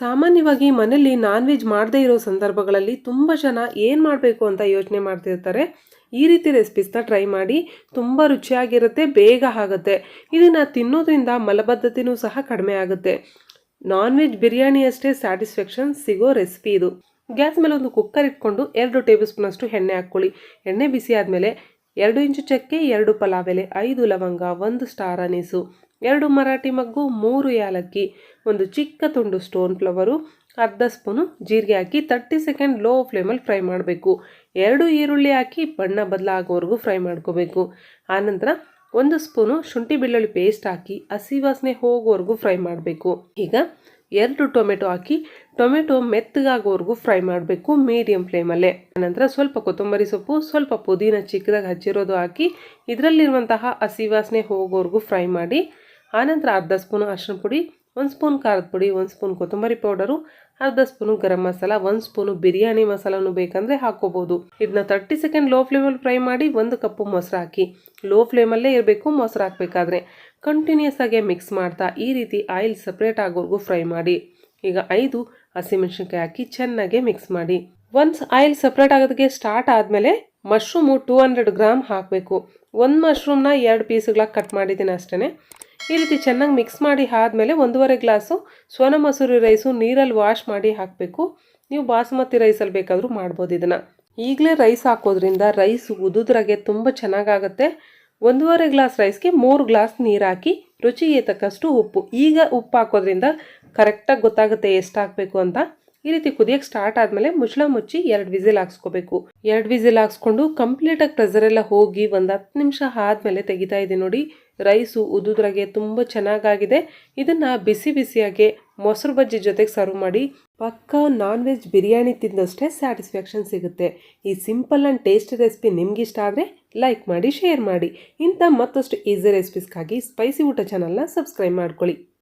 ಸಾಮಾನ್ಯವಾಗಿ ಮನೆಯಲ್ಲಿ non veg ಮಾಡದೇ ಇರೋ ಸಂದರ್ಭಗಳಲ್ಲಿ ತುಂಬ ಜನ ಏನು ಮಾಡಬೇಕು ಅಂತ ಯೋಚನೆ ಮಾಡ್ತಿರ್ತಾರೆ? ಈ ರೀತಿ ರೆಸಿಪೀಸ್ನ ಟ್ರೈ ಮಾಡಿ ತುಂಬ ರುಚಿಯಾಗಿರುತ್ತೆ, ಬೇಗ ಆಗುತ್ತೆ. ಇದನ್ನು ತಿನ್ನೋದ್ರಿಂದ ಮಲಬದ್ಧತೆಯೂ ಸಹ ಕಡಿಮೆ ಆಗುತ್ತೆ. ನಾನ್ ವೆಜ್ ಬಿರಿಯಾನಿ ಅಷ್ಟೇ ಸ್ಯಾಟಿಸ್ಫ್ಯಾಕ್ಷನ್ ಸಿಗೋ ರೆಸಿಪಿ ಇದು. ಗ್ಯಾಸ್ ಮೇಲೆ ಒಂದು ಕುಕ್ಕರ್ ಇಟ್ಕೊಂಡು ಎರಡು ಟೇಬಲ್ ಸ್ಪೂನಷ್ಟು ಎಣ್ಣೆ ಹಾಕ್ಕೊಳ್ಳಿ. ಎಣ್ಣೆ ಬಿಸಿ ಆದಮೇಲೆ ಎರಡು ಇಂಚು ಚಕ್ಕೆ, ಎರಡು ಪಲಾವ್ ಎಲೆ, ಐದು ಲವಂಗ, ಒಂದು ಸ್ಟಾರ್ ಅನೀಸು. ಎರಡು ಮರಾಠಿ ಮಗ್ಗು, ಮೂರು ಯಾಲಕ್ಕಿ, ಒಂದು ಚಿಕ್ಕ ತುಂಡು ಸ್ಟೋನ್ ಫ್ಲವರು ಅರ್ಧ ಸ್ಪೂನು ಜೀರಿಗೆ ಹಾಕಿ ತರ್ಟಿ ಸೆಕೆಂಡ್ ಲೋ ಫ್ಲೇಮಲ್ಲಿ ಫ್ರೈ ಮಾಡಬೇಕು. ಎರಡು ಈರುಳ್ಳಿ ಹಾಕಿ ಬಣ್ಣ ಬದಲಾಗೋವರೆಗೂ ಫ್ರೈ ಮಾಡ್ಕೋಬೇಕು. ಆನಂತರ ಒಂದು ಸ್ಪೂನು ಶುಂಠಿ ಬೆಳ್ಳುಳ್ಳಿ ಪೇಸ್ಟ್ ಹಾಕಿ ಹಸಿ ವಾಸನೆ ಹೋಗೋವರೆಗೂ ಫ್ರೈ ಮಾಡಬೇಕು. ಈಗ ಎರಡು ಟೊಮೆಟೊ ಹಾಕಿ ಟೊಮೆಟೊ ಮೆತ್ತಗಾಗೋವರೆಗೂ ಫ್ರೈ ಮಾಡಬೇಕು ಮೀಡಿಯಂ ಫ್ಲೇಮಲ್ಲೇ ಆನಂತರ ಸ್ವಲ್ಪ ಕೊತ್ತಂಬರಿ ಸೊಪ್ಪು, ಸ್ವಲ್ಪ ಪುದೀನ ಚಿಕ್ಕದಾಗಿ ಹಚ್ಚಿರೋದು ಹಾಕಿ ಇದರಲ್ಲಿರುವಂತಹ ಹಸಿ ವಾಸನೆ ಹೋಗೋವರೆಗೂ ಫ್ರೈ ಮಾಡಿ ಆನಂತರ ಅರ್ಧ ಸ್ಪೂನು ಅರಿಶಿನ ಪುಡಿ, ಒಂದು ಸ್ಪೂನ್ ಖಾರದ ಪುಡಿ, ಒಂದು ಸ್ಪೂನ್ ಕೊತ್ತಂಬರಿ ಪೌಡರು, ಅರ್ಧ ಸ್ಪೂನು ಗರಂ ಮಸಾಲ, ಒಂದು ಸ್ಪೂನು ಬಿರಿಯಾನಿ ಮಸಾಲನೂ ಬೇಕಂದರೆ ಹಾಕೋಬೋದು. ಇದನ್ನ ತರ್ಟಿ ಸೆಕೆಂಡ್ ಲೋ ಫ್ಲೇಮಲ್ಲಿ ಫ್ರೈ ಮಾಡಿ ಒಂದು ಕಪ್ಪು ಮೊಸರು ಹಾಕಿ. ಲೋ ಫ್ಲೇಮಲ್ಲೇ ಇರಬೇಕು, ಮೊಸರು ಹಾಕಬೇಕಾದ್ರೆ. ಕಂಟಿನ್ಯೂಸ್ ಆಗಿ ಮಿಕ್ಸ್ ಮಾಡ್ತಾ ಈ ರೀತಿ ಆಯಿಲ್ ಸಪ್ರೇಟ್ ಆಗೋವರೆಗೂ ಫ್ರೈ ಮಾಡಿ. ಈಗ ಐದು ಹಸಿಮೆಣಸಿನ್ಕಾಯಿ ಹಾಕಿ ಚೆನ್ನಾಗಿ ಮಿಕ್ಸ್ ಮಾಡಿ. ಒನ್ಸ್ ಆಯಿಲ್ ಸಪ್ರೇಟ್ ಆಗೋದಕ್ಕೆ ಸ್ಟಾರ್ಟ್ ಆದಮೇಲೆ ಮಶ್ರೂಮು ಟೂ ಹಂಡ್ರೆಡ್ ಗ್ರಾಮ್ ಹಾಕಬೇಕು. ಒಂದು ಮಶ್ರೂಮ್ನ ಎರಡು ಪೀಸ್ಗಳಾಗಿ ಕಟ್ ಮಾಡಿದ್ದೀನಿ ಅಷ್ಟೇ ಈ ರೀತಿ ಚೆನ್ನಾಗಿ ಮಿಕ್ಸ್ ಮಾಡಿ ಆದಮೇಲೆ ಒಂದೂವರೆ ಗ್ಲಾಸು ಸೋನಾ ಮಸೂರಿ ರೈಸು ನೀರಲ್ಲಿ ವಾಶ್ ಮಾಡಿ ಹಾಕಬೇಕು. ನೀವು ಬಾಸುಮತಿ ರೈಸಲ್ಲಿ ಬೇಕಾದರೂ ಮಾಡ್ಬೋದು ಇದನ್ನು. ಈಗಲೇ ರೈಸ್ ಹಾಕೋದ್ರಿಂದ ರೈಸ್ ಉದುದ್ರಾಗೆ ತುಂಬ ಚೆನ್ನಾಗಾಗುತ್ತೆ. ಒಂದೂವರೆ ಗ್ಲಾಸ್ ರೈಸ್ಗೆ ಮೂರು ಗ್ಲಾಸ್ ನೀರು ಹಾಕಿ ರುಚಿಗೆ ತಕ್ಕಷ್ಟು ಉಪ್ಪು. ಈಗ ಉಪ್ಪು ಹಾಕೋದ್ರಿಂದ ಕರೆಕ್ಟಾಗಿ ಗೊತ್ತಾಗುತ್ತೆ ಎಷ್ಟು ಹಾಕಬೇಕು ಅಂತ. ಈ ರೀತಿ ಕುದಿಯಕ್ಕೆ ಸ್ಟಾರ್ಟ್ ಆದಮೇಲೆ ಮುಚ್ಚಳ ಮುಚ್ಚಿ ಎರಡು ವಿಸಿಲ್ ಹಾಕ್ಸ್ಕೋಬೇಕು. ಎರಡು ವಿಸಿಲ್ ಹಾಕ್ಸ್ಕೊಂಡು ಕಂಪ್ಲೀಟಾಗಿ ಪ್ರೆಸರ್ ಎಲ್ಲ ಹೋಗಿ ಒಂದು ಹತ್ತು ನಿಮಿಷ ಆದಮೇಲೆ ತೆಗಿತಾ ಇದೆ ನೋಡಿ. ರೈಸು ಉದುದ್ರಾಗೆ ತುಂಬ ಚೆನ್ನಾಗಾಗಿದೆ. ಇದನ್ನು ಬಿಸಿ ಬಿಸಿಯಾಗೆ ಮೊಸರು ಬಜ್ಜಿ ಜೊತೆಗೆ ಸರ್ವ್ ಮಾಡಿ ಪಕ್ಕ ನಾನ್ ವೆಜ್ ಬಿರಿಯಾನಿ ತಿಂದಷ್ಟೇ ಸ್ಯಾಟಿಸ್ಫ್ಯಾಕ್ಷನ್ ಸಿಗುತ್ತೆ. ಈ ಸಿಂಪಲ್ ಆ್ಯಂಡ್ ಟೇಸ್ಟಿ ರೆಸಿಪಿ ನಿಮ್ಗೆ ಇಷ್ಟ ಆದರೆ ಲೈಕ್ ಮಾಡಿ ಶೇರ್ ಮಾಡಿ. ಇಂಥ ಮತ್ತಷ್ಟು ಈಸಿ ರೆಸಿಪೀಸ್ಗಾಗಿ ಸ್ಪೈಸಿ ಊಟ ಚಾನಲ್ನ ಸಬ್ಸ್ಕ್ರೈಬ್ ಮಾಡ್ಕೊಳ್ಳಿ.